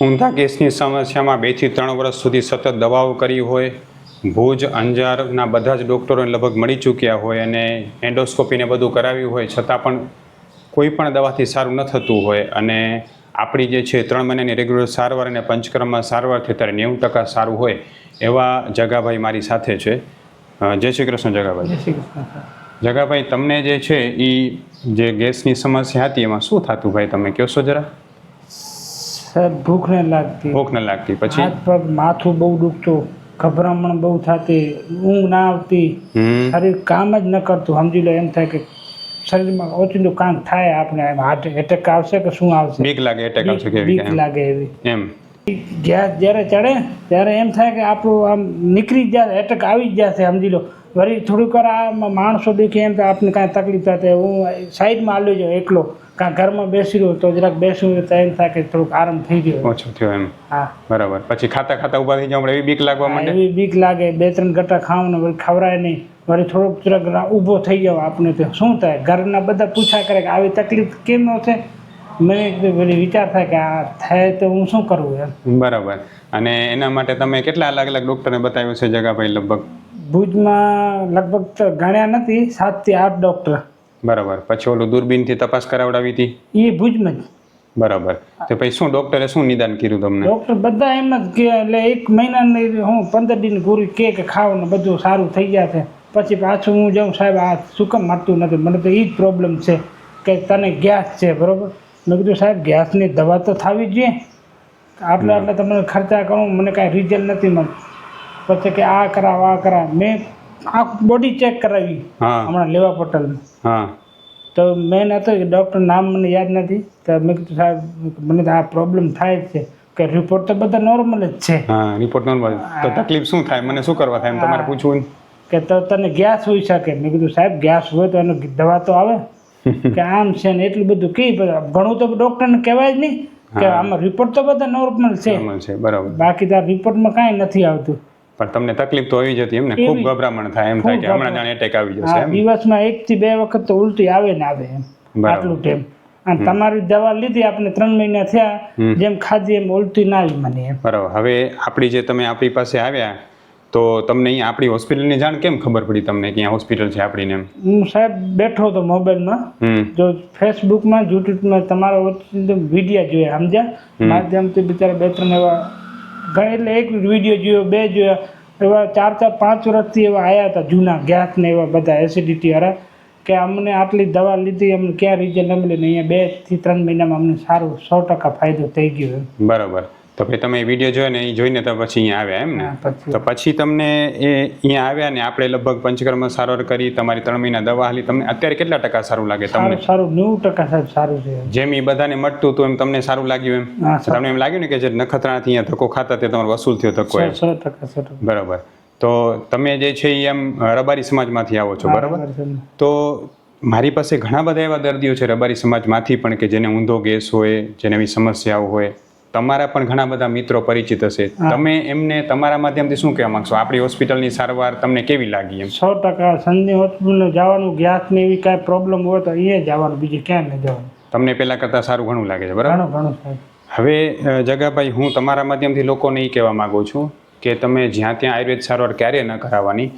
ઊંધા ગેસની સમસ્યામાં બેથી ત્રણ વર્ષ સુધી સતત દવાઓ કરી હોય ભુજ અંજારના બધા જ ડૉક્ટરોને લગભગ મળી ચૂક્યા હોય અને એન્ડોસ્કોપીને બધું કરાવ્યું હોય છતાં પણ કોઈ પણ દવાથી સારું ન થતું હોય અને આપણી જે છે ત્રણ મહિનાની રેગ્યુલર સારવાર અને પંચક્રમમાં સારવાર થઈ ત્યારે નેવું ટકા સારું હોય એવા જગાભાઈ મારી સાથે છે. જય શ્રી કૃષ્ણ જગાભાઈ. જય શ્રી કૃષ્ણ જગાભાઈ તમને જે છે એ જે ગેસની સમસ્યા હતી એમાં શું થતું ભાઈ? તમે કહો છો જરા? સાહેબ ભૂખ ન લાગતી. ભૂખ ન લાગતી. પછી? હાથ પગ માથું બહુ દુખતું. ગભરામણ બહુ થતી. ઊંઘ ના આવતી. શરીર કામ જ ન કરતું. સમજી લો એમ થાય કે શરીરમાં ઓચિંતું કામ થાય આપણે એમ. હાર્ટ એટેક આવશે કે શું આવશે? બીક લાગે એટેક આવશે કે બીક લાગે એવી. એમ. ગેસ જ્યારે ચડે ત્યારે એમ થાય કે આપણું આમ નીકળી જ જાય એટેક આવી જ જશે સમજી લો. વળી થોડીક વાર આ માણસો દેખે એમ તો આપને કાંઈ તકલીફ થાય હું સાઈડમાં હાલ્યો જાઉં એકલો. કાં ઘરમાં બેસી રહ્યો તો જરાક બેસું તો એમ થાય કે થોડુંક આરામ થઈ ગયો. ઓછો થયો એમ. હા. બરાબર. પછી ખાતા ખાતા ઊભા થઈ જાવ એવી બીક લાગવા માંડે? એવી બીક લાગે. બે ત્રણ ગટા ખાવ ને વળી ખવડાય નહીં. વળી થોડોક જરાક ઊભો થઈ જાવ આપણે તો. શું થાય? ઘરના બધા પૂછા કરે કે આવી તકલીફ કેમ ન છે મને વળી વિચાર થાય કે આ થાય તો હું શું કરું એમ. બરાબર. અને એના માટે તમે કેટલા અલગ અલગ ડૉક્ટરને બતાવ્યું છે જગાભાઈ લગભગ? ભુજમાં લગભગ ગણ્યા નથી સાતથી આઠ ડૉક્ટર બરાબર. પછી ઓલું દૂરબીનથી તપાસ કરાવડાવી હતી? એ ભુજમાં જ. બરાબર. તો પછી શું ડૉક્ટરે શું નિદાન કર્યું તમને? ડૉક્ટર બધા એમ જ કે એટલે એક મહિનાની હું પંદર દિન પૂરી કે કે ખાવ ને બધું સારું થઈ જશે પછી પાછું હું જાઉં સાહેબ આ શું કામ મારતું નથી? મને તો એ જ પ્રોબ્લેમ છે કે તને ગેસ છે બરાબર? મેં કીધું સાહેબ ગેસની દવા તો થવી જોઈએ. આટલા આટલા તમને ખર્ચા કરું મને કાંઈ રિઝલ્ટ નથી મળતું. પછી કે આ કરાવ આ કરાવ. મેં આ બોડી ચેક કરાવી હા. હમણાં લેવા પટેલ હા. તો મેન હતો કે ડૉક્ટર નામ મને યાદ નથી. તો મેં કીધું સાહેબ મને આ પ્રોબ્લેમ થાય જ છે. કે રિપોર્ટ તો બધા નોર્મલ જ છે. હા રિપોર્ટ નોર્મલ તો તકલીફ શું થાય? મને શું કરવા થાય એમ તમારે પૂછવું કે તો તને ગેસ હોઈ શકે. મેં કીધું સાહેબ ગેસ હોય તો એનો દવા તો આવે. કે આમ છે ને એટલું બધું કઈ ઘણું તો ડૉક્ટરને કહેવાય જ નહીં. કે આમાં રિપોર્ટ તો બધા નોર્મલ છે. બરાબર. બાકી તો રિપોર્ટમાં કાંઈ નથી આવતું. પણ તમને તકલીફ તો આવી જતી એમને ખૂબ ગભરામણ થાય એમ થાય કે હમણાં જાણે એટેક આવી જશે એમ. દિવસમાં એકથી બે વખત તો ઉલટી આવે ને આવે એમ આટલું ટેમ અને તમારી દવા લીધી આપણે ત્રણ મહિના થયા જેમ ખાધી એમ ઉલટી ના આવી મને એમ. બરાબર. હવે આપણી જે તમે આપણી પાસે આવ્યા તો તમને અહીંયા આપણી હોસ્પિટલની જાણ કેમ ખબર પડી તમને કે હોસ્પિટલ છે આપણીને એમ? હું સાહેબ બેઠો હતો મોબાઈલમાં. જો ફેસબુકમાં યુટ્યુબમાં તમારા વીડિયો જોયા સમજ્યા? માધ્યમથી બિચારા બે ત્રણ એવા ઘણા એટલે એક વીડિયો જોયો, બે જોયા. એવા ચાર ચાર પાંચ વર્ષથી એવા આવ્યા હતા જૂના ગેસ ને એવા બધા એસિડિટી વાળા કે અમને આટલી દવા લીધી, અમને ક્યાં રિઝલ્ટ ન મળે ને અહીંયા બેથી ત્રણ મહિનામાં અમને સારું સો ટકા ફાયદો થઈ ગયો બરાબર. તો ભાઈ તમે વીડિયો જોયો ને એ જોઈને તો પછી અહીંયા આવ્યા એમ ને? તો પછી તમને એ અહીંયા આવ્યા ને આપણે લગભગ પંચકર્મ સારવાર કરી તમારી ત્રણ મહિના દવા હાલી તમને અત્યારે કેટલા ટકા સારું લાગે તમને? સારું નેવું ટકા સાહેબ સારું છે. જેમ એ બધાને મટતું હતું એમ તમને સારું લાગ્યું એમ? તમને એમ લાગ્યું ને કે જે નખત્રાણાથી અહીંયા ધક્કો ખાતા તે તમારો વસૂલ થયો ધક્કો એમ? બરાબર. તો તમે જે છે એ એમ રબારી સમાજમાંથી આવો છો બરાબર? બરાબર તો મારી પાસે ઘણા બધા એવા દર્દીઓ છે રબારી સમાજમાંથી પણ કે જેને ઊંધો ગેસ હોય જેને એવી સમસ્યાઓ હોય. તમારા પણ ઘણા બધા મિત્રો પરિચિત હશે. તમે એમને તમારા માધ્યમથી શું કહેવા માંગશો? આપણી હોસ્પિટલની સારવાર તમને કેવી લાગી એમ? સો ટકા સંજય હોસ્પિટલ જવાનું ગેસ ને એવી કાંઈ પ્રોબ્લેમ હોય તો અહીંયા જવાનું બીજું ક્યાં નહીં જવાનું? તમને પેલા કરતાં સારું ઘણું લાગે છે બરાબર? ઘણું ઘણું સાહેબ હવે જગાભાઈ હું તમારા માધ્યમથી લોકોને એ કહેવા માગું છું કે તમે જ્યાં ત્યાં આયુર્વેદ સારવાર ક્યારેય ન કરાવવાની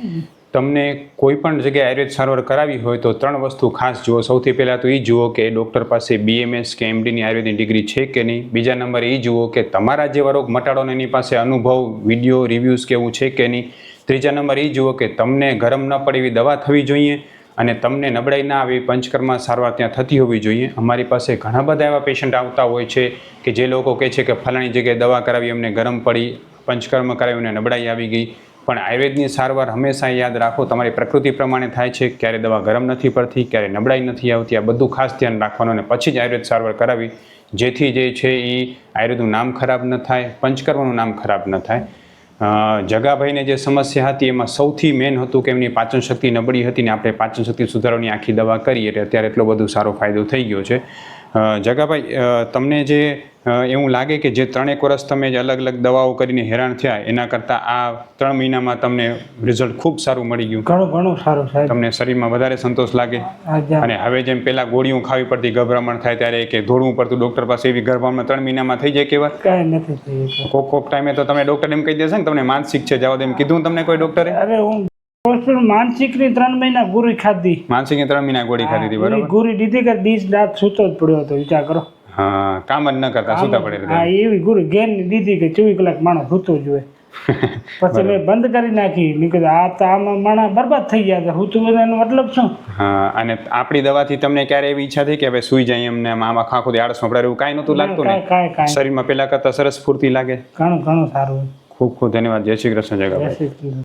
તમને કોઈ પણ જગ્યાએ આયુર્વેદ સારવાર કરાવી હોય તો ત્રણ વસ્તુ ખાસ જુઓ. સૌથી પહેલાં તો એ જુઓ કે ડૉક્ટર પાસે બીએમએસ કે એમડીની આયુર્વેદની ડિગ્રી છે કે નહીં. બીજા નંબરે એ જુઓ કે તમારા જેવા રોગ મટાડોને એની પાસે અનુભવ, વીડિયો, રિવ્યૂઝ કેવું છે કે નહીં. ત્રીજા નંબર એ જુઓ કે તમને ગરમ ન પડે એવી દવા થવી જોઈએ અને તમને નબળાઈ ના આવી પંચકર્મા સારવાર ત્યાં થતી હોવી જોઈએ. અમારી પાસે ઘણા બધા એવા પેશન્ટ આવતા હોય છે કે જે લોકો કહે છે કે ફલાણી જગ્યાએ દવા કરાવી અમને ગરમ પડી, પંચકર્મ કરાવી અમને નબળાઈ આવી ગઈ. પણ આયુર્વેદની સારવાર હંમેશા યાદ રાખો, તમારી પ્રકૃતિ પ્રમાણે થાય છે, ક્યારે દવા ગરમ નથી પડતી, ક્યારે નબળાઈ નથી આવતી, આ બધું ખાસ ધ્યાન રાખવાનું અને પછી જ આયુર્વેદ સારવાર કરાવી. જેથી જે છે એ આયુર્વેદનું નામ ખરાબ ન થાય, પંચકર્મનું નામ ખરાબ ન થાય. જગાભાઈને જે સમસ્યા હતી એમાં સૌથી મેન હતું કે એમની પાચન શક્તિ નબળી હતી ને આપણે પાચન શક્તિ સુધારવાની આખી દવા કરી એટલે અત્યારે એટલો બધો સારો ફાયદો થઈ ગયો છે. જગાભાઈ તમને જે એવું લાગે કે જે ત્રણેક વર્ષ તમે જે અલગ અલગ દવાઓ કરીને હેરાન થયા એના કરતાં આ ત્રણ મહિનામાં તમને રિઝલ્ટ ખૂબ સારું મળી ગયું. ઘણું ઘણું સારું સાહેબ. તમને શરીરમાં વધારે સંતોષ લાગે. અને હવે જેમ પેલા ગોળીઓ ખાવી પડતી ગભરામણ થાય ત્યારે કે ધોળવું પડતું ડૉક્ટર પાસે એવી ગભરામણ ત્રણ મહિનામાં થઈ જાય કેવા? કાંઈ નથી કોક કોક ટાઈમે તો તમે ડૉક્ટર એમ કહી દેશે ને તમને માનસિક છે જવા દે એમ કીધું તમને કોઈ ડૉક્ટરે? અરે હું હોસ્પિટલ માનસિકની ત્રણ મહિના ગુરી ખાધી. માનસિકની ત્રણ મહિના ગોળી ખાધી હતી ગુરી- બરાબર? દીધી કે દીસ રાત સૂતો જ પડ્યો હતો વિચાર કરો. હા કામ જ ન કરતા સૂતા પડે હા એવી ગુરુ ગેન દીધી કે ચોવીસ કલાક માણસ સૂતો જોઈએ પછી મેં બંધ કરી નાખી. મેં કીધું આ તો આમાં માણસ બરબાદ થઈ ગયા છે. સૂતું એનો મતલબ શું હા અને આપણી દવાથી તમને ક્યારે એવી ઈચ્છા થઈ કે હવે સુઈ જાય એમને આમ ખાખું આળસમાં પડે એવું કાંઈ નહોતું લાગતું ને? શરીરમાં પેલા કરતા સરસ સ્ફૂર્તિ લાગે. ઘણું ઘણું સારું. ખૂબ ખૂબ ધન્યવાદ. જય શ્રી કૃષ્ણ જગા જય શ્રી કૃષ્ણ.